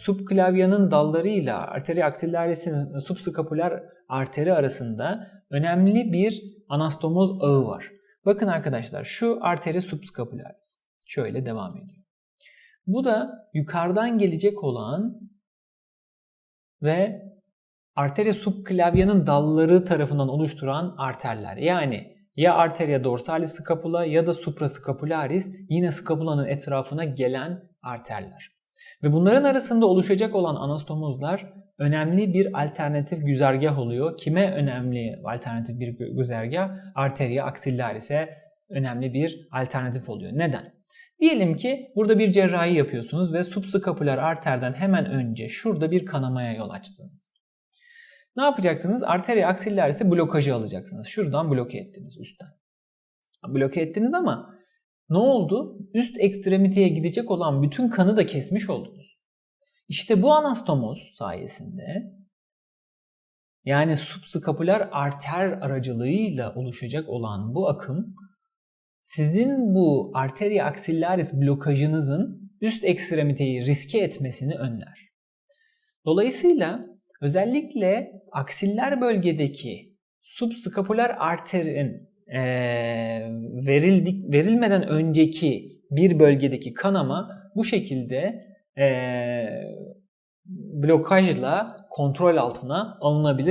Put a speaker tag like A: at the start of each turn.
A: subklavyanın dallarıyla arteria axillaris'in subscapular arteri arasında önemli bir anastomoz ağı var. Bakın arkadaşlar şu arteri subscapularis. Şöyle devam ediyor. Bu da yukarıdan gelecek olan ve arteria subclavianın dalları tarafından oluşturan arterler. Yani ya arteria dorsalis scapula ya da suprascapularis yine skapulanın etrafına gelen arterler. Ve bunların arasında oluşacak olan anastomozlar önemli bir alternatif güzergah oluyor. Kime önemli alternatif bir güzergah? Arteria axillaris'e önemli bir alternatif oluyor. Neden? Diyelim ki burada bir cerrahi yapıyorsunuz ve subskapüler arterden hemen önce şurada bir kanamaya yol açtınız. Ne yapacaksınız? Arteria axillaris'e blokajı alacaksınız. Şuradan bloke ettiniz üstten. Bloke ettiniz ama ne oldu? Üst ekstremiteye gidecek olan bütün kanı da kesmiş oldunuz. İşte bu anastomoz sayesinde yani subskapüler arter aracılığıyla oluşacak olan bu akım sizin bu arteria axillaris blokajınızın üst ekstremiteyi riske etmesini önler. Dolayısıyla özellikle aksiller bölgedeki subskapüler arterin e, verildik, verilmeden önceki bir bölgedeki kanama bu şekilde e, blokajla kontrol altına alınabilir.